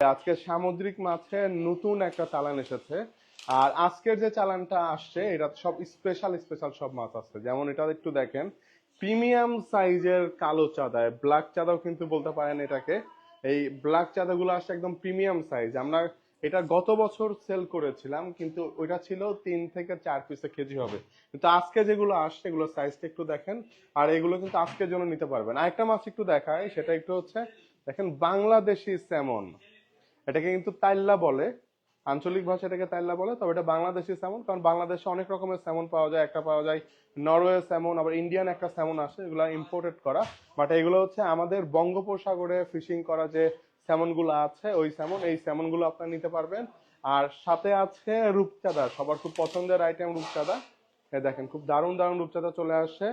আজকে সামুদ্রিক মাছের নতুন একটা চালান এসেছে। আর আজকের যে চালানটা আসছে, এটা সব স্পেশাল স্পেশাল সব মাছ আছে। যেমন এটা একটু দেখেন, প্রিমিয়াম সাইজের কালো চাঁদায় ব্ল্যাক চাঁদাও কিন্তু বলতে পারেন এটাকে। এই ব্ল্যাক চাঁদাগুলো আসছে একদম প্রিমিয়াম সাইজ আমরা এটা গত বছর সেল করেছিলাম, কিন্তু ওইটা ছিল তিন থেকে চার পিসে কেজি হবে। কিন্তু আজকে যেগুলো আসছে, এগুলো সাইজটা একটু দেখেন, আর এগুলো কিন্তু আজকের জন্য নিতে পারবেন। আরেকটা মাছ একটু দেখায় সেটা একটু হচ্ছে, দেখেন বাংলাদেশি স্যামন এটাকে কিন্তু তাইল্লা বলে। আঞ্চলিক ভাষা এটাকে তাইল্লা বলে, তবে এটা বাংলাদেশি স্যামন, কারণ বাংলাদেশে অনেক রকমের স্যামন পাওয়া যায়। একটা পাওয়া যায় নরওয়ে স্যামন, আবার ইন্ডিয়ান একটা স্যামন আসে, এগুলো ইম্পোর্টেড করা। বাট এগুলো হচ্ছে আমাদের বঙ্গোপসাগরে ফিশিং করা যে স্যামনগুলো আছে, ওই স্যামন, এই স্যামনগুলো আপনারা নিতে পারবেন। আর সাথে আছে রূপচাঁদা, সবার খুব পছন্দের আইটেম রূপচাঁদা। দেখেন, খুব দারুণ দারুণ রূপচাঁদা চলে আসছে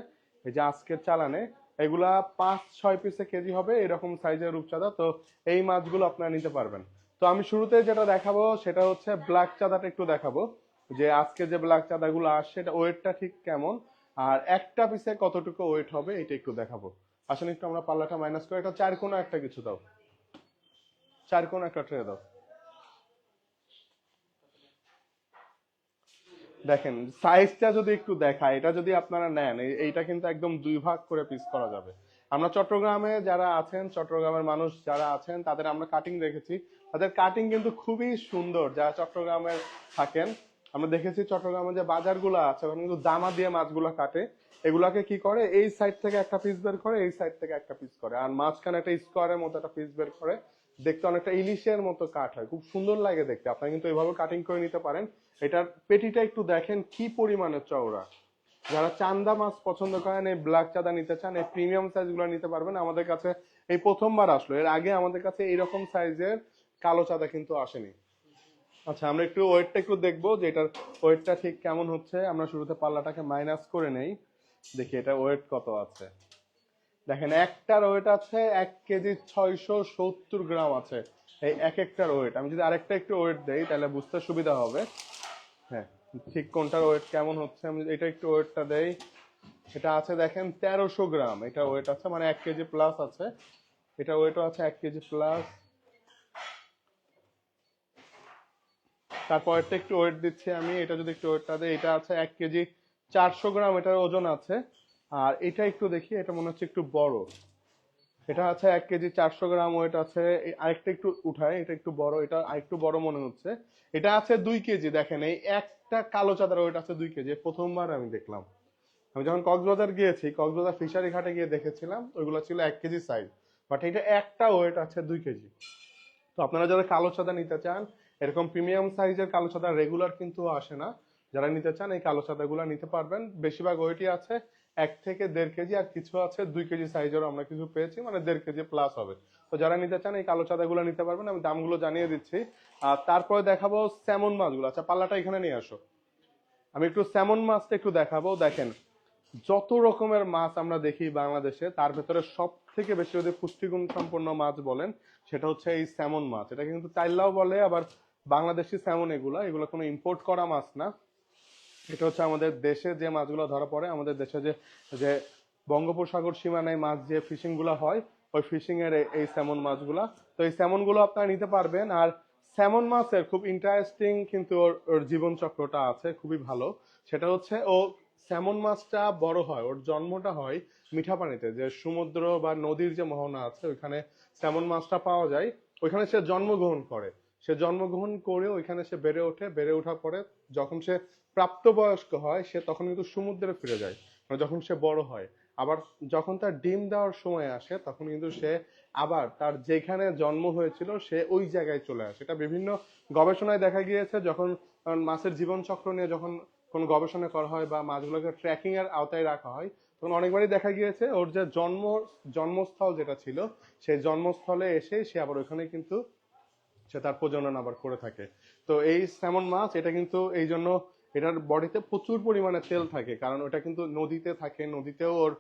এই যে আজকের চালানে, এগুলা পাঁচ ছয় পিসে কেজি হবে, এরকম সাইজের রূপচাঁদা। তো এই মাছগুলো আপনারা নিতে পারবেন। তো আমি শুরুতে যেটা দেখাবো সেটা হচ্ছে ব্ল্যাক চাঁদাটা একটু দেখাবো, যে আজকে যে ব্ল্যাক চাঁদাগুলো আসছে, এটা ওয়েটটা ঠিক কেমন? আর একটা পিসে কতটুকু ওয়েট হবে, এটা একটু দেখাবো। আসলে একটু আমরা পাল্লাটা মাইনাস করে, এটা চার কোনো একটা কিছু দাও। চার কোনো একটা ট্রে দাও। দেখেন সাইজটা যদি একটু দেখায় এটা যদি আপনারা নেন এইটা কিন্তু একদম দুই ভাগ করে পিস করা যাবে। আমরা চট্টগ্রামে যারা আছেন, চট্টগ্রামের মানুষ যারা আছেন, তাদের আমরা কাটিং দেখেছি। তাদের কাটিং কিন্তু খুবই সুন্দর, যারা চট্টগ্রামে থাকেন। আমরা দেখেছি চট্টগ্রামে যে বাজারগুলো আছে, ওখানে কিন্তু দামা দিয়ে মাছগুলো কাটে। এগুলাকে কি করে? এই সাইড থেকে একটা পিস বের করে, এই সাইড থেকে একটা পিস করে। আর মাঝখানে একটা স্কোয়ারের মতো একটা পিস বের করে, দেখতে অনেকটা ইলিশের মতো কাট হয়। খুব সুন্দর লাগে দেখতে। আপনারা কিন্তু এইভাবে কাটিং করে নিতে পারেন। এটার পেটিটা একটু দেখেন কি পরিমাণের চওড়া। যারা চান্দা মাছ পছন্দ করেন, এই ব্ল্যাক চাঁদা নিতে চান, এই প্রিমিয়াম সাইজগুলো নিতে পারবেন। আমাদের কাছে এই প্রথমবার আসলো। এর আগে আমাদের কাছে এইরকম সাইজের কালো চাঁদা কিন্তু আসেনি। আচ্ছা আমরা একটু ওয়েটটা একটু দেখব যে এটার ওয়েটটা ঠিক কেমন হচ্ছে। আমরা শুরুতে পাল্লাটাকে মাইনাস করে নেই। দেখি এটা ওয়েট কত আছে। দেখেন, একটার ওয়েট আছে এক কেজি ছয়শো সত্তর গ্রাম আছে। এই এক একটার ওয়েট। আমি যদি আরেকটা একটু ওয়েট দেই, তাহলে বুঝতে সুবিধা হবে। হ্যাঁ ঠিক কোনটার ওয়েট কেমন হচ্ছে? আমি এটা একটু ওয়েটটা দেই। এটা আছে দেখেন তেরোশো গ্রাম। এটা ওয়েট আছে মানে এক কেজি প্লাস আছে। এটা ওয়েটও আছে এক কেজি প্লাস তারপরেরটা একটু ওয়েট দিচ্ছি আমি। এটা যদি একটু ওয়েটটা দিই এটা আছে এক কেজি চারশো গ্রাম, এটার ওজন আছে। আর এটা একটু দেখি, এটা মনে হচ্ছে একটু বড়। এটা আছে এক কেজি চারশো গ্রাম ওয়েট আছে। আরেকটা একটু উঠায় এটা একটু বড়, এটা আরেকটু বড় মনে হচ্ছে। এটা আছে দুই কেজি, দেখেন, এই একটা কালো চাঁদার ওয়েট আছে দুই কেজি। প্রথমবার আমি দেখলাম। আমি যখন কক্সবাজার গিয়েছি, কক্সবাজার ফিশারি ঘাটে গিয়ে দেখেছিলাম, ওইগুলো ছিল এক কেজি সাইজ বাট এটা একটা ওয়েট আছে দুই কেজি। তো আপনারা যারা কালো চাঁদা নিতে চান এরকম প্রিমিয়াম সাইজের কালো চাঁদা রেগুলার কিন্তু আসে না। যারা নিতে চান এই কালো চাঁদাগুলো নিতে পারবেন। বেশিরভাগ ওইটি আছে এক থেকে দেড় কেজি, আর কিছু আছে দুই কেজি সাইজেরও আমরা কিছু পেয়েছি মানে দেড় কেজি প্লাস হবে। তো যারা নিতে চান এই কালো চাঁদাগুলো নিতে পারবেন, আমি দামগুলো জানিয়ে দিচ্ছি। আর তারপরে দেখাবো স্যামন মাছগুলো। আচ্ছা পাল্লাটা এখানে নিয়ে আসো। আমি একটু স্যামন মাছটা একটু দেখাবো। দেখেন, যত রকমের মাছ আমরা দেখি বাংলাদেশে, তার ভেতরে সব থেকে বেশি যদি পুষ্টিগুণ সম্পন্ন মাছ বলেন, সেটা হচ্ছে এই স্যামন মাছ। এটা কিন্তু চাইল্লাও বলে, আবার বাংলাদেশি স্যামন এগুলা, এগুলো কোনো ইম্পোর্ট করা মাছ না। এটা হচ্ছে আমাদের দেশে যে মাছগুলো ধরা পড়ে, আমাদের দেশে যে যে বঙ্গোপসাগর সীমানায় মাছ যে ফিশিংগুলো হয়, ওই ফিশিং এর এই- স্যামন মাছগুলা। তো এই স্যামনগুলো আপনারা নিতে পারবেন, আর স্যামন মাছের খুব ইন্টারেস্টিং কিন্তু ওর ওর জীবন চক্রটা আছে, খুবই ভালো। সেটা হচ্ছে ও স্যামন মাছটা বড় হয়, ওর জন্মটা হয় মিঠা পানিতে যে সমুদ্র বা নদীর যে মোহনা আছে, ওইখানে স্যামন মাছটা পাওয়া যায়। ওইখানে সে জন্মগ্রহণ করে। সে জন্মগ্রহণ করে ওইখানে সে বেড়ে ওঠে। বেড়ে ওঠার পরে যখন সে প্রাপ্তবয়স্ক হয়, সে তখন কিন্তু সমুদ্রে ফিরে যায় মানে যখন সে বড় হয়। আবার যখন তার ডিম দেওয়ার সময় আসে, তখন কিন্তু সে আবার তার যেখানে জন্ম হয়েছিল, সে ওই জায়গায় চলে আসে। এটা বিভিন্ন গবেষণায় দেখা গিয়েছে, যখন মাছের জীবন চক্র নিয়ে যখন কোনো গবেষণা করা হয় বা মাছগুলোকে ট্র্যাকিং এর আওতায় রাখা হয়, তখন অনেকবারই দেখা গিয়েছে, ওর যে জন্ম, জন্মস্থল যেটা ছিল, সেই জন্মস্থলে এসে সে আবার ওখানে কিন্তু সে তার প্রজনন আবার করে থাকে। তো এই স্যামন মাছ, এটা কিন্তু এই জন্য এটার বডিতে প্রচুর পরিমাণে তেল থাকে, কারণ ওটা কিন্তু নদীতে থাকে, নদীতেও ওর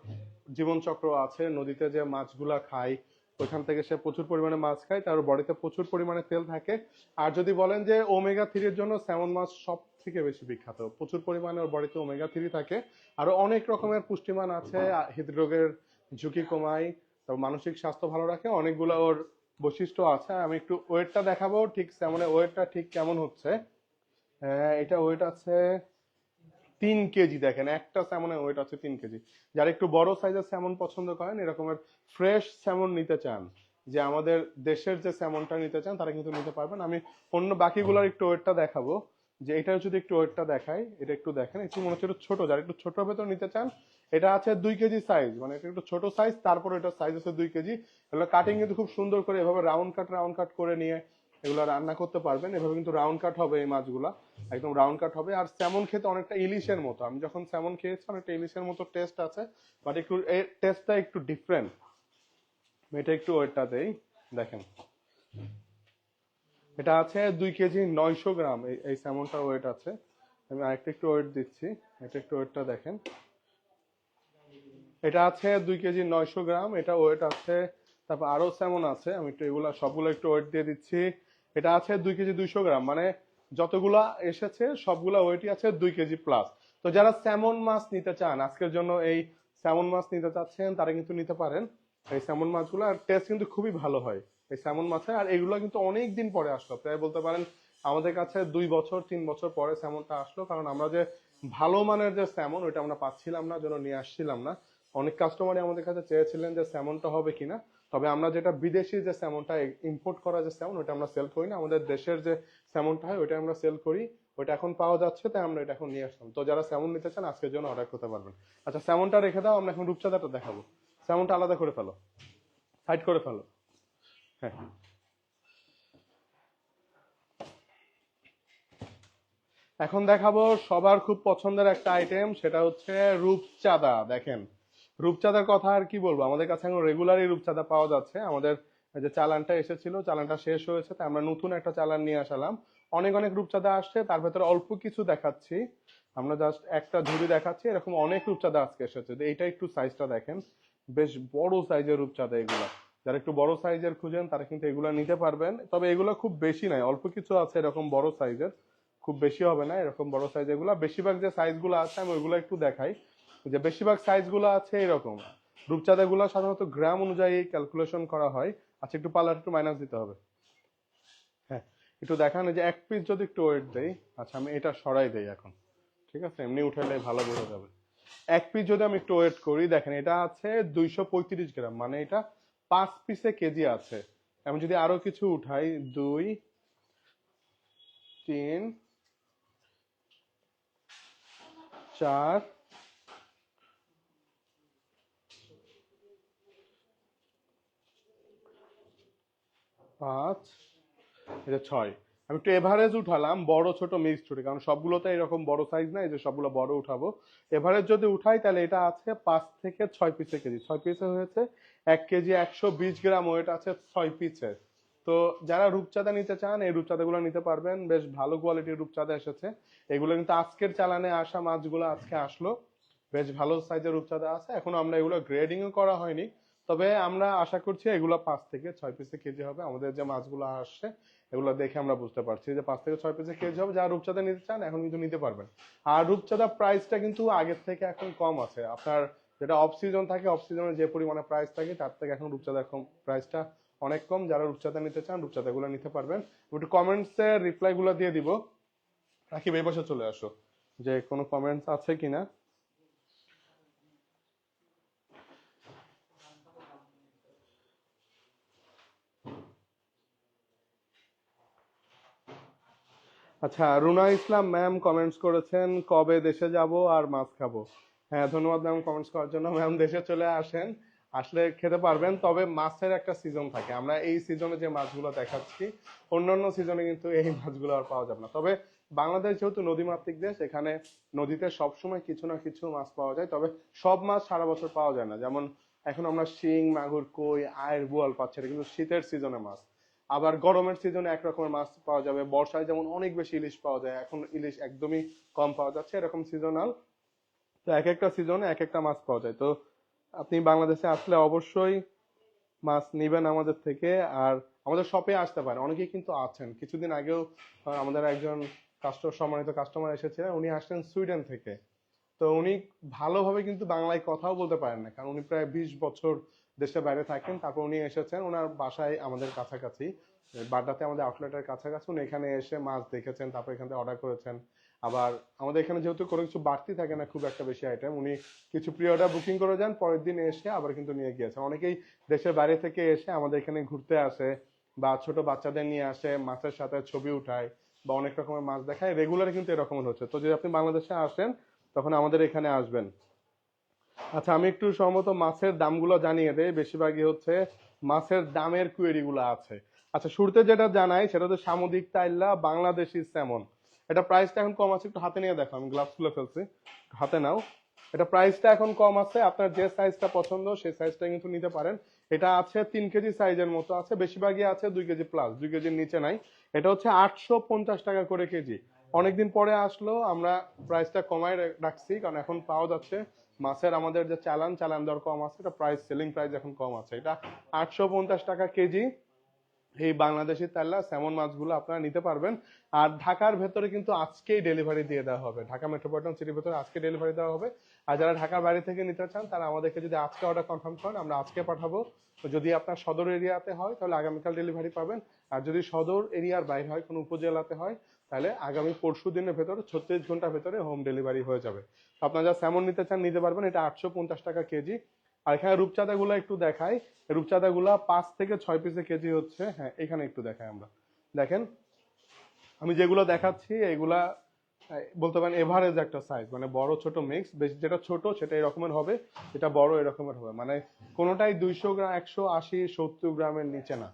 জীবনচক্র আছে, নদীতে যে মাছগুলা খায়, ওইখান থেকে সে প্রচুর পরিমাণে মাছ খায়, তার বডিতে প্রচুর পরিমাণে তেল থাকে। আর যদি বলেন যে ওমেগা থ্রির জন্য স্যামন মাছ সব থেকে বেশি বিখ্যাত, প্রচুর পরিমাণে ওর বডিতে ওমেগা থ্রি থাকে। আরও অনেক রকমের পুষ্টিমান আছে হৃদরোগের ঝুঁকি কমায়, তারপর মানসিক স্বাস্থ্য ভালো রাখে, অনেকগুলো ওর বৈশিষ্ট্য আছে। আমি একটু ওয়েটটা দেখাবো ঠিক মানে ওয়েটটা ঠিক কেমন হচ্ছে। আহ, এটা ওয়েট আছে তিন কেজি দেখেন একটা স্যামনের ওয়েট আছে তিন কেজি। যারা একটু বড় সাইজের স্যামন পছন্দ করেন এরকমের ফ্রেশ স্যামন নিতে চান যে আমাদের দেশের যে স্যামনটা নিতে চান তারা কিন্তু নিতে পারবেন। আমি অন্য বাকিগুলোর একটু ওয়েটটা দেখাবো। যে এটার যদি একটু ওয়েটটা দেখাই, এটা একটু দেখেন একটু মনে হচ্ছে ছোট, যারা একটু ছোট ভেতর নিতে চান, এটা আছে দুই কেজি সাইজ মানে এটা একটু ছোট সাইজ তারপর এটা সাইজ আছে দুই কেজি। এগুলো কাটিং কিন্তু খুব সুন্দর করে এভাবে রাউন্ড কাট রাউন্ড কাট করে নিয়ে এগুলো রান্না করতে পারবেন। এভাবে কিন্তু রাউন্ড কাট হবে এই মাছগুলা, একদম রাউন্ড কাট হবে। আর স্যামন খেতে অনেকটা ইলিশের মতো, আমি যখন স্যামন খেয়েছি, অনেকটা ইলিশের মতো টেস্ট আছে বাট একটু এই টেস্টটা একটু ডিফারেন্ট এটা একটু ওয়েটটা দেই, দেখেন। এটা আছে দুই কেজি নয়শো গ্রাম। এই স্যামনটার ওয়েট আছে। আমি আরেকটা একটু ওয়েট দিচ্ছি। এটা একটু ওয়েটটা দেখেন। এটা আছে দুই কেজি নয়শো গ্রাম। এটা ওয়েট আছে, তারপর আরও স্যামন আছে। আমি একটু এগুলা, সবগুলো একটু ওয়েট দিয়ে দিচ্ছি। এটা আছে দুই কেজি দুইশো গ্রাম। মানে যতগুলা এসেছে, সবগুলা ওয়েটই আছে দুই কেজি প্লাস তো যারা স্যামন মাছ নিতে চান, আজকের জন্য এই স্যামন মাছ নিতে চাচ্ছেন, তারা কিন্তু নিতে পারেন। এই স্যামন মাছগুলো আর টেস্ট কিন্তু খুবই ভালো হয়। এই স্যামন মাছে, আর এগুলো কিন্তু অনেক দিন পরে আসলো। প্রায় বলতে পারেন আমাদের কাছে দুই বছর, তিন বছর পরে স্যামনটা আসলো, কারণ আমরা যে ভালো মানের যে স্যামন, ওইটা আমরা পাচ্ছিলাম না জন্য নিয়ে আসছিলাম না। অনেক কাস্টমারই আমাদের কাছে চেয়েছিলেন যে স্যামনটা হবে কিনা, তবে আমরা যেটা বিদেশি যে স্যামনটা ইম্পোর্ট করা যে স্যামন ওটা আমরা সেল করি না। আমাদের দেশের যে স্যামনটা হয়, ওইটা আমরা সেল করি, ওইটা এখন পাওয়া যাচ্ছে, তাই আমরা এটা এখন নিয়ে আসলাম। তো যারা স্যামন নিতে চান, আজকের জন্য অর্ডার করতে পারবেন। আচ্ছা স্যামনটা রেখে দাও, আমরা এখন রূপচাঁদাটা দেখাবো। স্যামনটা আলাদা করে ফেলো। সাইড করে ফেলো। হ্যাঁ। এখন দেখাবো সবার খুব পছন্দের একটা আইটেম সেটা হচ্ছে রূপচাঁদা, দেখেন। রূপচাঁদার কথা আর কি বলব? আমাদের কাছে এখন রেগুলারই রূপচাঁদা পাওয়া যাচ্ছে। আমাদের যে চালানটা এসেছিল, চালানটা শেষ হয়েছে, তাই আমরা নতুন একটা চালান নিয়ে আসালাম। অনেক অনেক রূপচাঁদা আসছে, তার ভেতরে অল্প কিছু দেখাচ্ছি। আমরা জাস্ট একটা ঝুড়ি দেখাচ্ছি, এরকম অনেক রূপচাঁদা আজকে এসেছে। এইটা একটু সাইজটা দেখেন, বেশ বড় সাইজের রূপচাঁদা এগুলা। যারা একটু বড় সাইজের খুঁজেন, তারা কিন্তু এগুলো নিতে পারবেন। তবে এগুলো খুব বেশি নাই অল্প কিছু আছে এরকম বড় সাইজের খুব বেশি হবে না, এরকম বড় সাইজ এগুলা। বেশিরভাগ যে সাইজগুলো আছে, আমি ওইগুলো একটু দেখাই। যে বেশিরভাগ সাইজগুলো আছে এরকম। রূপচাঁদাগুলো সাধারণত গ্রাম অনুযায়ী ক্যালকুলেশন করা হয়। আচ্ছা একটু পার্লার একটু মাইনাস দিতে হবে। হ্যাঁ একটু দেখান যে এক পিস যদি একটু ওয়েট দেই আচ্ছা আমি এটা সরাই দেই এখন। ঠিক আছে? এমনি উঠাইলে ভালো বোঝা যাবে। এক পিস যদি আমি একটু ওয়েট করি, দেখেন এটা আছে দুইশো পঁয়ত্রিশ গ্রাম মানে এটা পাঁচ পিসে কেজি আছে। আমি যদি আরও কিছু উঠাই, দুই, তিন, চার, পাঁচ, এটা ছয়। আমি একটু এভারেজ উঠালাম, বড় ছোট মিক্স ছুটি কারণ সবগুলোতে এরকম বড় সাইজ না এই যে সবগুলো বড় উঠাবো। এভারেজ যদি উঠাই, তাহলে এটা আছে পাঁচ থেকে ছয় পিসে কেজি। ছয় পিসে হয়েছে এক কেজি একশো বিশ গ্রাম, ওয়েট আছে ছয় পিসের তো যারা রূপচাঁদা নিতে চান, এই রূপচাঁদাগুলো নিতে পারবেন। বেশ ভালো কোয়ালিটির রূপচাঁদা এসেছে। এগুলো কিন্তু আজকের চালানে আসা মাছগুলো আজকে আসলো। বেশ ভালো সাইজের রূপচাঁদা আছে। এখনও আমরা এগুলো গ্রেডিংও করা হয়নি। তবে আমরা আশা করছি এগুলো পাঁচ থেকে ছয় পিসে কেজি হবে। আমাদের যে মাছগুলো আসছে এগুলো দেখে আমরা বুঝতে পারছি যে পাঁচ থেকে ছয় পিসে কেজি হবে, যারা রূপচাঁদা নিতে চান, এখন কিন্তু নিতে পারবেন। আর রূপচাঁদা প্রাইসটা কিন্তু আগের থেকে এখন কম আছে। আপনার যেটা অফ সিজন থাকে অফ সিজনে যে পরিমাণে প্রাইস থাকে, তার থেকে এখন রূপচাঁদা কম প্রাইসটা অনেক কম। যারা রূপচাঁদা নিতে চান রূপচাঁদা গুলো নিতে পারবেন। একটু কমেন্টসে রিপ্লাই গুলো দিয়ে দিব। রাকিব, এই চলে আসো। যে কোনো কমেন্টস আছে কিনা? আচ্ছা রুনা ইসলাম ম্যাম কমেন্টস করেছেন, কবে দেশে যাব আর মাছ খাব? হ্যাঁ ধন্যবাদ ম্যাম কমেন্টস করার জন্য। ম্যাম দেশে চলে আসেন, আসলে খেতে পারবেন, তবে মাছের একটা সিজন থাকে। আমরা এই সিজনে যে মাছগুলো দেখাচ্ছি, অন্যান্য সিজনে কিন্তু এই মাছগুলো আর পাওয়া যাবে না। তবে বাংলাদেশ যেহেতু নদীমাতৃক দেশ, এখানে নদীতে সবসময় কিছু না কিছু মাছ পাওয়া যায়, তবে সব মাছ সারা বছর পাওয়া যায় না। যেমন এখন আমরা শিং, মাগুর, কই, আয়ের বোয়াল পাচ্ছি এটা কিন্তু শীতের সিজনে মাছ। আবার গরমের সিজনে এক রকমের মাছ পাওয়া যাবে। বর্ষায় যেমন অনেক বেশি ইলিশ পাওয়া যায়, এখন ইলিশ একদমই কম পাওয়া যাচ্ছে, এরকম সিজনাল তো এক একটা সিজনে এক একটা মাছ পাওয়া যায়। তো আপনি বাংলাদেশে আসলে অবশ্যই মাছ নিবেন আমাদের থেকে, আর আমাদের শপে আসতে পারেন। অনেকেই কিন্তু আছেন। কিছুদিন আগেও আমাদের একজন কাস্টমার সম্মানিত কাস্টমার এসেছিলেন, উনি আসছেন সুইডেন থেকে। তো উনি ভালোভাবে কিন্তু বাংলায় কথাও বলতে পারেন না, কারণ উনি প্রায় বিশ বছর দেশের বাইরে থাকেন তারপর উনি এসেছেন ওনার বাসায় আমাদের কাছাকাছি বাড্ডাতে আমাদের আউটলেটের কাছাকাছি উনি এখানে এসে মাছ দেখেছেন তারপর এখান থেকে অর্ডার করেছেন। আবার আমাদের এখানে যেহেতু কোনো কিছু বাড়তি থাকে না খুব একটা বেশি আইটেম উনি কিছু প্রি অর্ডার বুকিং করে যান পরের দিন এসে আবার কিন্তু নিয়ে গিয়েছেন। অনেকেই দেশের বাইরে থেকে এসে আমাদের এখানে ঘুরতে আসে বা ছোট বাচ্চাদের নিয়ে আসে মাছের সাথে ছবি উঠায় বা অনেক রকমের মাছ দেখায়। রেগুলার কিন্তু এরকম হচ্ছে। তো যদি আপনি বাংলাদেশে আসেন তখন আমাদের এখানে আসবেন। আচ্ছা আমি একটু সম্ভবত মাছের দামগুলো জানিয়ে দেই। বেশিরভাগই হচ্ছে মাছের দামের কোয়েরি গুলো আছে। আচ্ছা শুরুতে যেটা জানাই, সেটা হচ্ছে সামুদ্রিক তাইল্লা, বাংলাদেশি স্যামন এটা প্রাইসটা এখন কম আছে, একটু হাতে নিয়ে দেখো, আমি গ্লাভস খুলে ফেলছি। হাতে নাও। এটা প্রাইসটা এখন কম আছে, আপনার যে সাইজটা পছন্দ, সেই সাইজটা কিন্তু নিতে পারেন। এটা আছে তিন কেজি সাইজের মতো আছে, বেশিরভাগই আছে দুই কেজি প্লাস দুই কেজির নিচে নাই। এটা হচ্ছে আটশো পঞ্চাশ টাকা করে কেজি। অনেকদিন পরে আসলো, আমরা প্রাইসটা কমায় রাখছি, কারণ এখন পাওয়া যাচ্ছে মাছের আমাদের যে চালান চালান দর কম আছে, এটা প্রাইস সেলিং প্রাইস এখন কম আছে। এটা আটশো পঞ্চাশ টাকা কেজি। এই বাংলাদেশি তাল্লা স্যামন মাছগুলো আপনারা নিতে পারবেন। আর ঢাকার ভেতরে কিন্তু আজকেই ডেলিভারি দিয়ে দেওয়া হবে। ঢাকা মেট্রোপলিটন সিটির ভেতরে আজকে ডেলিভারি দেওয়া হবে। আর যারা ঢাকার বাইরে থেকে নিতে চান, তারা আমাদেরকে যদি আজকে অর্ডার কনফার্ম করেন, আমরা আজকে পাঠাবো। যদি আপনার সদর এরিয়াতে হয়, তাহলে আগামীকাল ডেলিভারি পাবেন। আর যদি সদর এরিয়ার বাইরে হয়, কোনো উপজেলাতে হয় তাহলে আগামী পরশু দিনের ভেতরে, ছত্রিশ ঘণ্টার ভেতরে হোম ডেলিভারি হয়ে যাবে। আপনারা যারা স্যামন নিতে চান নিতে পারবেন, এটা আটশো পঞ্চাশ টাকা কেজি। আর এখানে রূপচাঁদা গুলো একটু দেখাই। রূপচাঁদা গুলা পাঁচ থেকে ছয় পিসে কেজি হচ্ছে। হ্যাঁ এখানে একটু দেখাই আমরা। দেখেন, আমি যেগুলো দেখাচ্ছি, এগুলা বলতে পারেন এভারেজ একটা সাইজ মানে বড় ছোট মিক্স বেশি যেটা ছোট সেটা এরকমের হবে, যেটা বড় এরকমের হবে। মানে কোনোটাই দুইশো গ্রাম, একশো আশি, সত্তর গ্রামের নিচে না।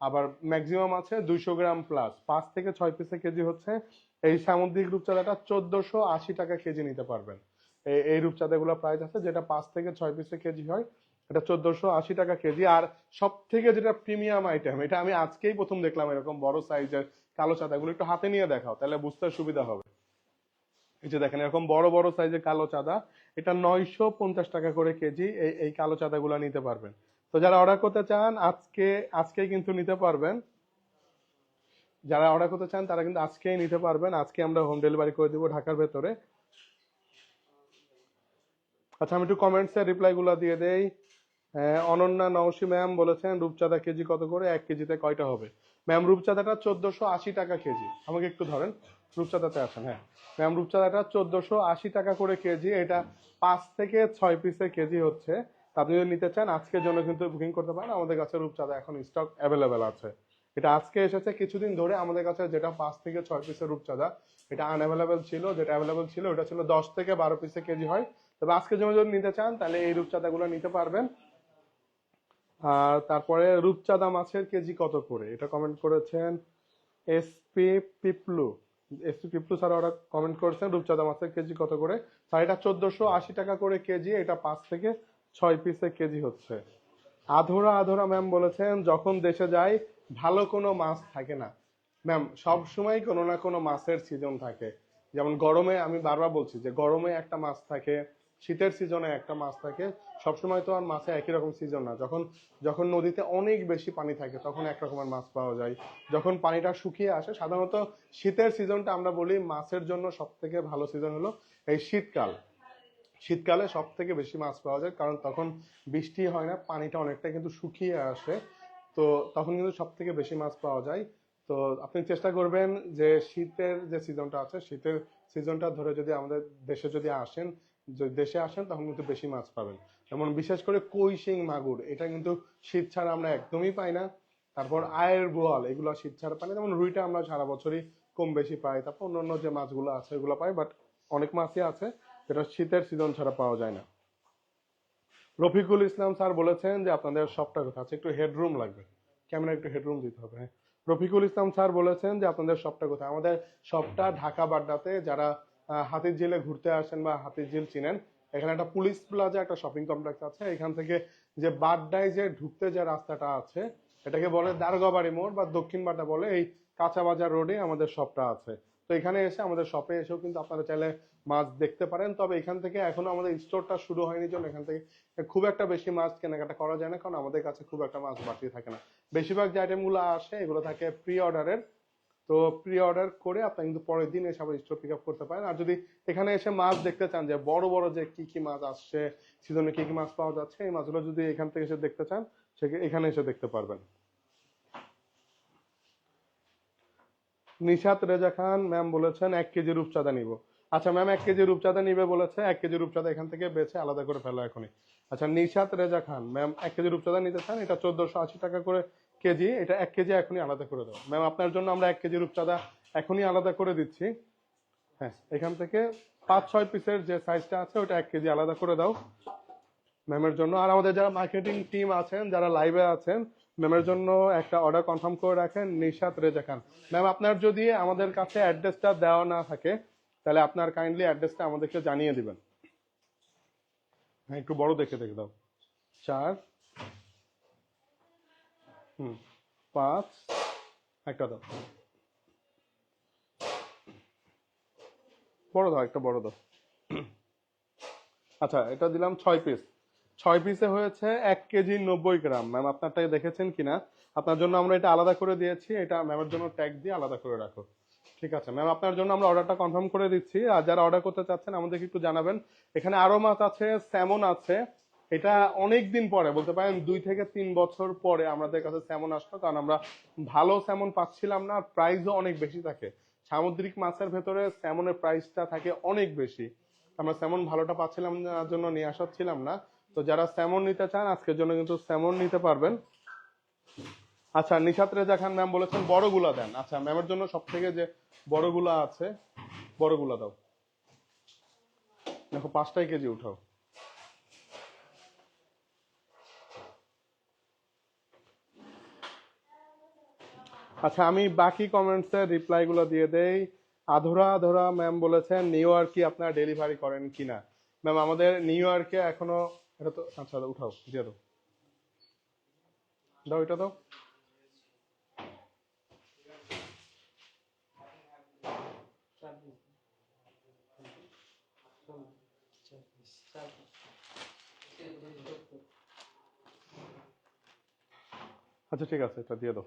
আবার ম্যাক্সিমাম আছে দুইশো গ্রাম প্লাস পাঁচ থেকে ছয় পিসে কেজি হচ্ছে এই সামুদ্রিক রূপচাঁদাটা চোদ্দশো আশি টাকা কেজি নিতে পারবেন। এই- রূপচাঁদাগুলো প্রাইস আছে যেটা পাঁচ থেকে ছয় পিসে কেজি হয়, এটা চোদ্দশো আশি টাকা কেজি। আর সব থেকে যেটা প্রিমিয়াম আইটেম এটা আমি আজকেই প্রথম দেখলাম এরকম বড় সাইজের কালো চাঁদাগুলো, একটু হাতে নিয়ে দেখাও, তাহলে বুঝতে সুবিধা হবে। এই যে দেখেন, এরকম বড় বড় সাইজের কালো চাঁদা, এটা নয়শো পঞ্চাশ টাকা করে কেজি এই এই কালো চাঁদাগুলো নিতে পারবেন। তো যারা অর্ডার করতে চান আজকে আজকে কিন্তু নিতে পারবেন। যারা অর্ডার করতে চান তারা কিন্তু আজকেই নিতে পারবেন। আজকে আমরা হোম ডেলিভারি করে দিব ঢাকার ভেতরে। আচ্ছা আমি একটু কমেন্টসের রিপ্লাইগুলো দিয়ে দেই। আহ, অনন্যা নওশি ম্যাম বলেছেন রূপচাঁদা কেজি কত করে? এক কেজিতে কয়টা হবে? ম্যাম রূপচাঁদাটা চোদ্দশো আশি টাকা কেজি। আমাকে একটু ধরেন রূপচাঁদাতে আছেন হ্যাঁ। ম্যাম রূপচাঁদাটা চোদ্দশো আশি টাকা করে কেজি। এটা পাঁচ থেকে ছয় পিসের কেজি হচ্ছে। আপনি যদি নিতে চান, আজকের জন্য কিন্তু বুকিং করতে পারেন। আমাদের কাছে রূপচাঁদা এখন স্টক অ্যাভেলেবেল আছে। এটা আজকে এসেছে কিছুদিন ধরে আমাদের কাছে যেটা পাঁচ থেকে ছয় পিসের রূপচাঁদা এটা আনঅ্যাভেলেবেল ছিল, যেটা অ্যাভেলেবেল ছিল, ওটা ছিল দশ থেকে বারো পিসে কেজি হয়। তবে আজকের জন্য যদি নিতে চান, তাহলে এই রূপচাঁদাগুলো নিতে পারবেন। আর তারপরে রূপচাঁদা মাছের কেজি কত করে? এটা কমেন্ট করেছেন SP Piplu SP Piplu sir ওরা কমেন্ট করেছেন রূপচাঁদা মাছের কেজি কত করে? স্যার, এটা চোদ্দশো আশি টাকা করে কেজি, এটা পাঁচ থেকে ছয় পিসে কেজি হচ্ছে। আধরা আধরা ম্যাম বলেছেন, যখন দেশে যাই, ভালো কোনো মাছ থাকে না। ম্যাম সব সময় কোনো না কোনো মাছের সিজন থাকে। যেমন গরমে আমি বারবার বলছি যে, গরমে একটা মাছ থাকে, শীতের সিজনে একটা মাছ থাকে সবসময় তো আর মাছে একই রকম সিজন না। যখন যখন নদীতে অনেক বেশি পানি থাকে, তখন এক রকমের মাছ পাওয়া যায়। যখন পানিটা শুকিয়ে আসে, সাধারণত শীতের সিজনটা আমরা বলি মাছের জন্য সব থেকে ভালো সিজন হলো এই শীতকাল। শীতকালে সব থেকে বেশি মাছ পাওয়া যায়, কারণ তখন বৃষ্টি হয় না, পানিটা অনেকটা কিন্তু শুকিয়ে আসে। তো তখন কিন্তু সব থেকে বেশি মাছ পাওয়া যায়। তো আপনি চেষ্টা করবেন যে শীতের যে সিজনটা আছে, শীতের সিজনটা ধরে যদি আমাদের দেশে যদি আসেন, যদি দেশে আসেন, তখন কিন্তু বেশি মাছ পাবেন। যেমন বিশেষ করে কই শিং মাগুর, এটা কিন্তু শীত ছাড়া আমরা একদমই পাই না। তারপর আয়ের বোয়াল এগুলো শীত ছাড়া পাই না। যেমন রুইটা আমরা সারা বছরই কম বেশি পাই, তারপর অন্যান্য যে মাছগুলো আছে এগুলো পাই বাট অনেক মাছই আছে। যেটা শীতের সিজন ছাড়া পাওয়া যায় না। রফিকুল ইসলাম স্যার বলেছেন যে আপনাদের সবটা কথা আছে, একটু হেডরুম লাগবে। ক্যামেরা একটু হেডরুম দিতে হবে হ্যাঁ। রফিকুল ইসলাম স্যার বলেছেন যে আপনাদের সবটা কথা, আমাদের সবটা ঢাকা বাড্ডাতে যারা হাতির ঝিলে ঘুরতে আসেন বা হাতির ঝিল চিনেন, এখানে একটা পুলিশ প্লাজা, একটা শপিং কমপ্লেক্স আছে। এখান থেকে যে বাড্ডায় যে ঢুকতে যে রাস্তাটা আছে, এটাকে বলে দারোগাবাড়ি মোড় বা দক্ষিণ বাড্ডা বলে এই কাঁচা বাজার রোডে আমাদের সবটা আছে। তো এখানে এসে আমাদের শপে এসেও কিন্তু আপনারা চাইলে মাছ দেখতে পারেন। তবে এখান থেকে এখনও আমাদের স্টোরটা শুরু হয়নি, জন্য এখান থেকে খুব একটা বেশি মাছ কেনাকাটা করা যায় না, কারণ আমাদের কাছে খুব একটা মাছ বাড়তি থাকে না। বেশিরভাগ যে আইটেমগুলো আসে, এগুলো থাকে প্রি অর্ডারের তো প্রি অর্ডার করে আপনি কিন্তু পরের দিন এসে আবার স্টোর পিক আপ করতে পারেন। আর যদি এখানে এসে মাছ দেখতে চান যে বড় বড় যে কি কি মাছ আসছে সিজনে কি কি মাছ পাওয়া যাচ্ছে, এই মাছগুলো যদি এখান থেকে এসে দেখতে চান সে এখানে এসে দেখতে পারবেন। নিশাত রেজা খান, ম্যাম বলেছেন, এক কেজি রূপচাঁদা নিব। আচ্ছা ম্যাম, এক কেজি রূপচাঁদা নিবে বলেছে, এক কেজি রূপচাঁদা এখান থেকে বেছে আলাদা করে ফেলো এখনই। আচ্ছা নিশাত রেজা খান, ম্যাম, এক কেজি রূপচাঁদা নিতে চান, এটা চোদ্দশো আশি টাকা করে কেজি, এটা এক কেজি এখনই আলাদা করে দাও। ম্যাম, আপনার জন্য আমরা এক কেজি রূপচাঁদা এখনই আলাদা করে দিচ্ছি। হ্যাঁ এখান থেকে পাঁচ, ছয় পিসের যে সাইজটা আছে, ওটা এক কেজি আলাদা করে দাও। ম্যামের জন্য, আর আমাদের যারা মার্কেটিং টিম আছেন, যারা লাইভে আছেন ম্যামের জন্য একটা অর্ডার কনফার্ম করে রাখেন, নিশাত রেজা খান। ম্যাম আপনার যদি আমাদের কাছে অ্যাড্রেসটা দেওয়া না থাকে, তাহলে আপনার কাইন্ডলি অ্যাড্রেসটা আমাদেরকে জানিয়ে দিবেন। হ্যাঁ একটু বড় দেখে দেখে দাও। চার, হুম, পাঁচ, একটা দাও। বড় দাও, একটা বড় দাও। আচ্ছা এটা দিলাম ছয় পিস ছয় পিসে হয়েছে এক কেজি নব্বই গ্রাম। ম্যাম আপনারটাকে দেখেছেন কিনা? আপনার জন্য আমরা এটা আলাদা করে দিয়েছি। এটা ম্যামের জন্য ট্যাগ দিয়ে আলাদা করে রাখো। ঠিক আছে ম্যাম আপনার জন্য আমরা অর্ডারটা কনফার্ম করে দিচ্ছি। আর যারা অর্ডার করতে চাচ্ছেন, আমাদেরকে একটু জানাবেন। এখানে আরও মাছ আছে স্যামন আছে। এটা অনেক দিন পরে, বলতে পারেন দুই থেকে তিন বছর পরে আমাদের কাছে স্যামন আসলো। কারণ আমরা ভালো স্যামন পাচ্ছিলাম না প্রাইসও অনেক বেশি থাকে। সামুদ্রিক মাছের ভেতরে স্যামনের প্রাইসটা থাকে অনেক বেশি। আমরা স্যামন ভালোটা পাচ্ছিলাম না, জন্য নিয়ে আসাচ্ছিলাম না। তো যারা স্যামন নিতে চান, আজকের জন্য কিন্তু স্যামন নিতে পারবেন। আচ্ছা নিশাত রেজা খান ম্যাম বলেছেন বড়গুলা দেন। আচ্ছা ম্যামের জন্য সব থেকে যে বড়গুলা আছে, বড়গুলা দাও। দেখো পাঁচটাই কেজি উঠাও। আচ্ছা আমি বাকি কমেন্টসের রিপ্লাই গুলো দিয়ে দেই। আধরা আধরা ম্যাম বলেছেন, নিউ ইয়র্কে আপনারা ডেলিভারি করেন কিনা? ম্যাম, আমাদের নিউ ইয়র্কে এখনও এটা তো আচ্ছা উঠাও, দিয়ে দাও। দাও, এটা দাও। আচ্ছা ঠিক আছে, এটা দিয়ে দাও।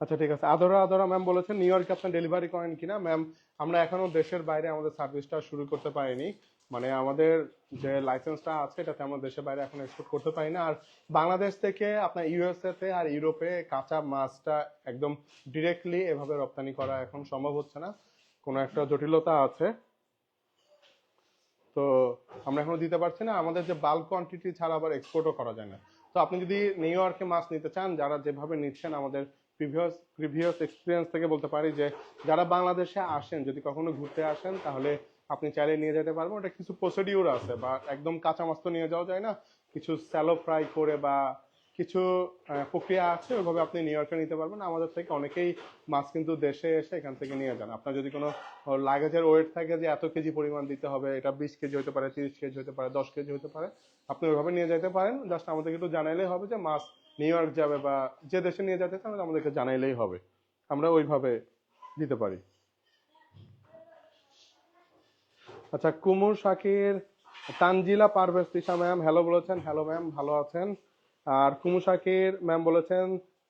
আচ্ছা ঠিক আছে। আদরা আদরা ম্যাম বলেছেন নিউ ইয়র্কে আপনার ডেলিভারি করেন কিনা? ম্যাম আমরা এখনও দেশের বাইরে আমাদের সার্ভিসটা শুরু করতে পারিনি। মানে আমাদের যে লাইসেন্সটা আছে, এটাতে আমরা দেশের বাইরে এখন এক্সপোর্ট করতে পারি না। আর বাংলাদেশ থেকে আপনার ইউএসএ তে আর ইউরোপে কাঁচা মাছটা একদম ডিরেক্টলি এভাবে রপ্তানি করা এখন সম্ভব হচ্ছে না। কোনো একটা জটিলতা আছে। তো আমরা এখনও দিতে পারছি না। আমাদের যে বাল্ক কোয়ান্টিটি ছাড়া আবার এক্সপোর্টও করা যায় না। তো আপনি যদি নিউ ইয়র্কে মাছ নিতে চান, যারা যেভাবে নিচ্ছেন, আমাদের প্রিভিয়াস প্রিভিয়াস এক্সপিরিয়েন্স থেকে বলতে পারি যে, যারা বাংলাদেশে আসেন, যদি কখনো ঘুরতে আসেন, তাহলে আপনি চাইলে নিয়ে যেতে পারবেন। ওটা কিছু প্রসিডিউর আছে, বা একদম কাঁচা মাছ তো নিয়ে যাওয়া যায় না। কিছু স্যালো ফ্রাই করে বা কিছু প্রক্রিয়া আছে, ওইভাবে আপনি নিউ ইয়র্কে নিতে পারবেন। আমাদের থেকে অনেকেই মাছ কিন্তু দেশে এসে এখান থেকে নিয়ে যান। আপনার যদি কোনো লাগেজের ওয়েট থাকে যে এত কেজি পরিমাণ দিতে হবে, এটা বিশ কেজি হতে পারে, তিরিশ কেজি হতে পারে, দশ কেজি হতে পারে, আপনি ওইভাবে নিয়ে যেতে পারেন। জাস্ট আমাদেরকে একটু জানাইলেই হবে যে মাছ নিউ ইয়র্ক যাবে বা যে দেশে নিয়ে যেতে চান, আমাদেরকে জানাইলেই হবে। আমরা ওইভাবে দিতে পারি। আচ্ছা কুমুর শাকির তানজিলা পারভেজ ম্যাম, হ্যালো বলেছেন, হ্যালো ম্যাম, ভালো আছেন। আর কুমু শাকির ম্যাম বলেছেন,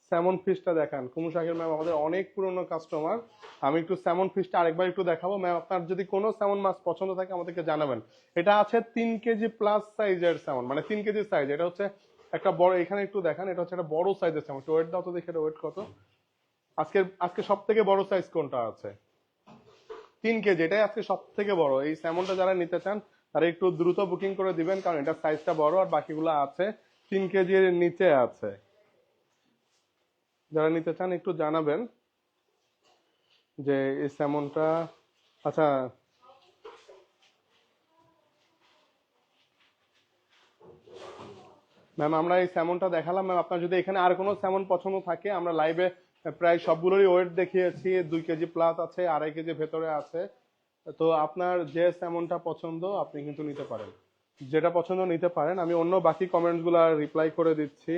স্যামন ফিশটা দেখান। কুমু শাকির ম্যাম আমাদের অনেক পুরনো কাস্টমার আমি একটু স্যামন ফিশটা আরেকবার একটু দেখাবো। ম্যাম, আপনার যদি কোনো স্যামন মাছ পছন্দ থাকে, আমাদেরকে জানাবেন। এটা আছে তিন কেজি প্লাস সাইজের স্যামন মানে তিন কেজি সাইজ এটা হচ্ছে একটা বড়, এখানে একটু দেখান, এটা হচ্ছে একটা বড় সাইজের স্যামন। ওয়েট দাও তো দেখে ওয়েট কত? আজকে আজকে সব থেকে বড় সাইজ কোনটা আছে? তিন কেজি, এটাই আজকে সব থেকে বড়। এই স্যামনটা যারা নিতে চান, তারা একটু দ্রুত বুকিং করে দিবেন, কারণ এটা সাইজটা বড় আর বাকিগুলো আছে, তিন কেজির নিচে আছে। যারা নিতে চান, একটু জানাবেন যে এই স্যামনটা আচ্ছা ম্যাম আমরা এই স্যামনটা দেখালাম। ম্যাম আপনার যদি এখানে আর কোনো স্যামন পছন্দ থাকে, আমরা লাইভে প্রায় সবগুলোরই ওয়েট দেখিয়েছি, দুই কেজি প্লাস আছে, আড়াই কেজি ভেতরে আছে। তো আপনার যে স্যামনটা পছন্দ, আপনি কিন্তু নিতে পারেন। যেটা পছন্দ নিতে পারেন, আমি অন্য বাকি কমেন্টসগুলা রিপ্লাই করে দিচ্ছি।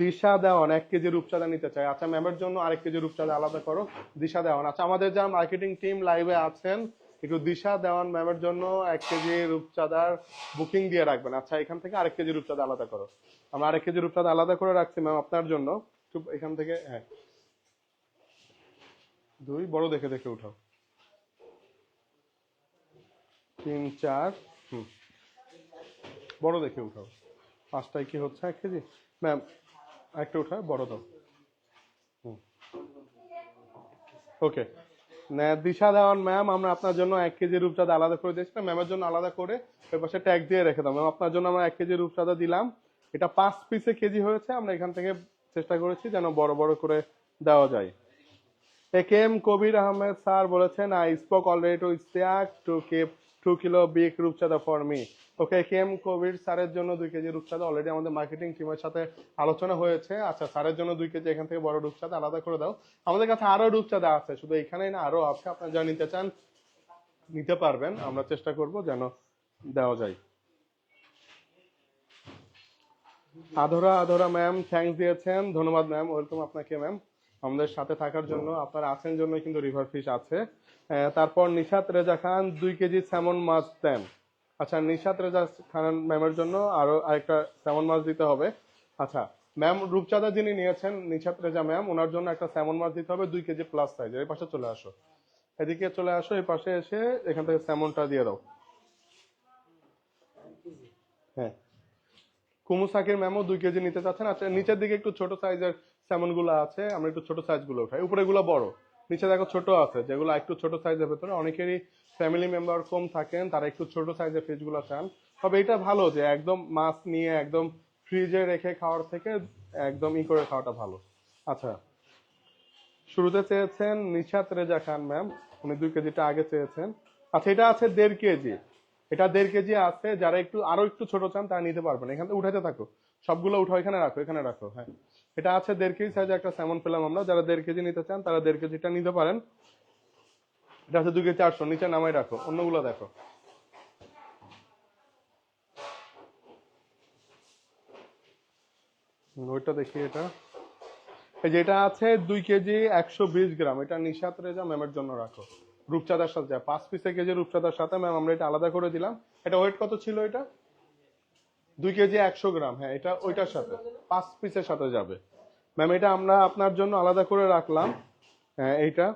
দিশা দেওয়ান, এক কেজি রূপচাঁদা নিতে চাই। আচ্ছা ম্যামের জন্য আরেক কেজি রূপচাঁদা আলাদা করো। দিশা দেওয়ান আচ্ছা আমাদের যারা মার্কেটিং টিম লাইভে আছেন, একটু দিশা দেওয়ান ম্যামের জন্য এক কেজি রূপচাঁদার বুকিং দিয়ে রাখবেন। আচ্ছা এখান থেকে আরেক কেজি রূপচাঁদা আলাদা করো। আমরা আরেক কেজি রূপচাঁদা আলাদা করে রাখছি ম্যাম আপনার জন্য। এখান থেকে হ্যাঁ। দুই, বড় দেখে দেখে উঠাও। তিন, চার, হুম। বড় দেখে উঠাও। পাঁচটায় কি হচ্ছে এক কেজি? ম্যাম একটা উঠায় বড় দাও। হুম। ওকে। দিশা দেওয়ান ম্যাম আমরা আপনার জন্য এক কেজি রূপচাঁদা আলাদা করে দিয়েছিলাম ম্যামের জন্য আলাদা করে ওই পাশে ট্যাগ দিয়ে রেখে দাও। ম্যাম আপনার জন্য আমরা এক কেজি রূপচাঁদা দিলাম। এটা পাঁচ পিসে কেজি হয়েছে, আমরা এখান থেকে চেষ্টা করেছি যেন বড় বড় করে দেওয়া যায়। A M Kabir Ahmed sir বলেছেন I spoke already to Istiaq to keep two kilo big rupchanda for me okay K M Kabir স্যারের জন্য দুই কেজি রূপচাঁদা অলরেডি আমাদের মার্কেটিং টিমের সাথে আলোচনা হয়েছে। আচ্ছা স্যারের জন্য দুই কেজি এখান থেকে বড় রূপচাঁদা আলাদা করে দাও। আমাদের কাছে আরও রূপচাঁদা আছে, শুধু এখানেই না, আরও আছে, আপনারা যা নিতে চান নিতে পারবেন। আমরা চেষ্টা করব যেন দেওয়া যায়। আধরা আধরা ম্যাম থ্যাঙ্কস দিয়েছেন। ধন্যবাদ ম্যাম ওয়েলকাম আপনাকে ম্যাম আমাদের সাথে থাকার জন্য, আপনারা আছেন জন্য কিন্তু রিভার ফিশ আছে। তারপর নিশাত রেজা খান, দুই কেজি স্যামন মাছ দেন। আচ্ছা নিশাত রেজা খান ম্যামের জন্য আরও আরেকটা স্যামন মাছ দিতে হবে। আচ্ছা ম্যাম রূপচাঁদা যিনি নিয়েছেন, নিশাত রেজা ম্যাম ওনার জন্য একটা স্যামন মাছ দিতে হবে, দুই কেজি প্লাস সাইজের এই পাশে চলে আসো। এদিকে চলে আসো, এই পাশে এসে এখান থেকে স্যামনটা দিয়ে দাও। হ্যাঁ। কুমুসাকির ম্যামও দুই কেজি নিতে চাচ্ছেন। আচ্ছা নিচের দিকে একটু ছোট সাইজের স্যামনগুলো আছে, আমরা একটু ছোট সাইজগুলো উঠাই। উপরে গুলো বড়। নিচে দেখো ছোট আছে, যেগুলো একটু ছোট সাইজের ভেতরে। অনেকেরই ফ্যামিলি মেম্বার কম থাকেন, তারা একটু ছোট সাইজের ফিশগুলো চান। তবে এটা ভালো যে একদম মাছ নিয়ে একদম ফ্রিজে রেখে খাওয়ার থেকে একদম ই করে খাওয়াটা ভালো। আচ্ছা শুরুতে চেয়েছেন নিশাত রেজা খান ম্যাম উনি দুই কেজিটা আগে চেয়েছেন। আচ্ছা এটা আছে দেড় কেজি। এটা দেড় কেজি আছে, যারা একটু, আরও একটু ছোট চান, তারা নিতে পারবেন। এখান থেকে উঠাতে থাকো। সবগুলো উঠাও, এখানে রাখো এখানে রাখো হ্যাঁ। এটা আছে দেড় কেজি সাইজে একটা স্যামন পেলাম আমরা। যারা দেড় কেজি নিতে চান, তারা দেড় কেজিটা নিতে পারেন। এটা আছে দুই কেজি চারশো, নিচে নামাই রাখো। অন্যগুলো দেখো। ওইটা দেখি এটা। এই যে এটা আছে দুই কেজি একশো বিশ গ্রাম। এটা নিশাত রেজা ম্যামের জন্য রাখো। রূপচাঁদার সাথে যায় পাঁচ পিসে কেজি রূপচাঁদার সাথে ম্যাম আমরা এটা আলাদা করে দিলাম। এটা ওয়েট কত ছিল এটা? দুই কেজি একশো গ্রাম হ্যাঁ এটা ওইটার সাথে। পাঁচ পিসের সাথে যাবে। ম্যাম এটা আমরা আপনার জন্য আলাদা করে রাখলাম। হ্যাঁ এইটা।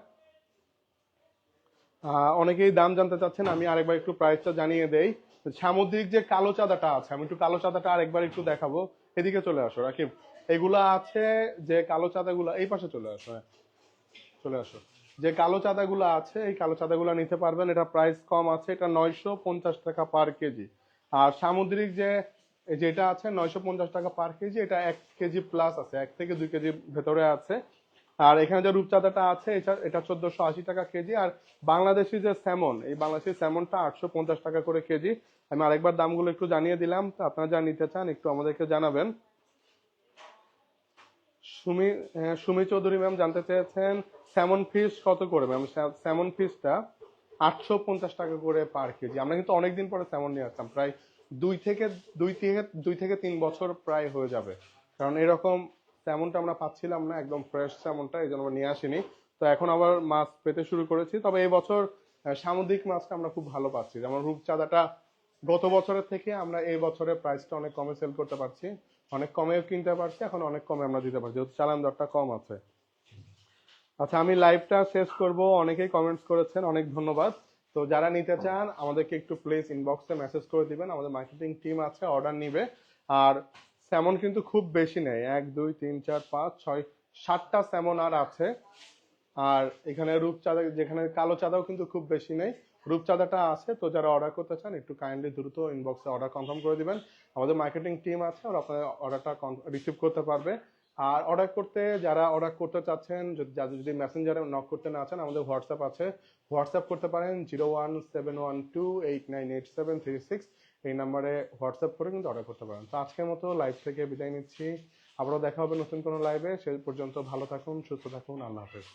অনেকেই দাম জানতে চাচ্ছেন, আমি আরেকবার একটু প্রাইসটা জানিয়ে দেই। সামুদ্রিক যে কালো চাঁদাটা আছে, আমি একটু কালো চাঁদাটা আরেকবার একটু দেখাবো। এদিকে চলে আসো, রাকিব। এগুলা আছে যে কালো চাঁদাগুলো, এই পাশে চলে আসো হ্যাঁ। চলে আসো। যে কালো চাঁদাগুলো আছে এই কালো চাঁদাগুলো নিতে পারবেন। এটা প্রাইস কম আছে এটা নয়শো পঞ্চাশ টাকা পার কেজি। আর সামুদ্রিক যে যেটা আছে নয়শো পঞ্চাশ টাকা পার কেজি এটা এক কেজি প্লাস আছে এক থেকে দুই কেজি ভেতরে আছে। আর এখানে যে রূপচাঁদাটা আছে এটা চোদ্দশো আশি টাকা কেজি। আর বাংলাদেশি যে স্যামন এই বাংলাদেশি স্যামনটা আটশো পঞ্চাশ টাকা করে কেজি। আমি আরেকবার দামগুলো একটু জানিয়ে দিলাম তো আপনারা যা নিতে চান একটু আমাদেরকে জানাবেন। সুমি হ্যাঁ, সুমি চৌধুরী ম্যাম জানতে চেয়েছেন স্যামন ফিশ কত করে ম্যাম স্যামন ফিশটা আটশো পঞ্চাশ টাকা করে পার কেজি আমরা কিন্তু অনেকদিন পরে স্যামন নিয়ে আসলাম প্রায় দুই থেকে দুই থেকে দুই থেকে তিন বছর প্রায় হয়ে যাবে। কারণ এরকম স্যামনটা আমরা পাচ্ছিলাম না, একদম ফ্রেশ স্যামনটা এই জন্য আমরা নিয়ে আসিনি। তো এখন আবার মাছ পেতে শুরু করেছি, তবে এই বছর সামুদ্রিক মাছটা আমরা খুব ভালো পাচ্ছি। যেমন রূপচাঁদাটা গত বছরের থেকে আমরা এই বছরের প্রাইসটা অনেক কমে সেল করতে পারছি। অনেক কমেও কিনতে পারছি, এখন অনেক কমে আমরা দিতে পারছি, যেহেতু চালান দরটা কম আছে। আচ্ছা আমি লাইভটা শেষ করব। অনেকেই কমেন্টস করেছেন, অনেক ধন্যবাদ। তো যারা নিতে চান, আমাদেরকে একটু প্লিজ ইনবক্সে মেসেজ করে দিবেন। আমাদের মার্কেটিং টিম আছে অর্ডার নিবে। আর স্যামন কিন্তু খুব বেশি নেই এক, দুই, তিন, চার, পাঁচ, ছয়, সাতটা স্যামন আর আছে। আর এখানে রূপচাঁদা, যেখানে কালো চাঁদাও কিন্তু খুব বেশি নেই। রূপচাঁদাটা আছে, তো যারা অর্ডার করতে চান, একটু কাইন্ডলি দ্রুত ইনবক্সে অর্ডার কনফার্ম করে দিবেন। আমাদের মার্কেটিং টিম আছে আর আপনার অর্ডারটা রিসিভ করতে পারবে। আর অর্ডার করতে, যারা অর্ডার করতে চাচ্ছেন, যদি যাদের যদি মেসেঞ্জারে নক করতে না চান, আমাদের হোয়াটসঅ্যাপ আছে। হোয়াটসঅ্যাপ করতে পারেন zero one seven one two eight nine eight seven three six এই নাম্বারে হোয়াটসঅ্যাপ করে কিন্তু অর্ডার করতে পারেন। তো আজকের মতো লাইভ থেকে বিদায় নিচ্ছি। আবারও দেখা হবে নতুন কোনো লাইভে সেই পর্যন্ত ভালো থাকুন, সুস্থ থাকুন। আল্লাহ হাফেজ।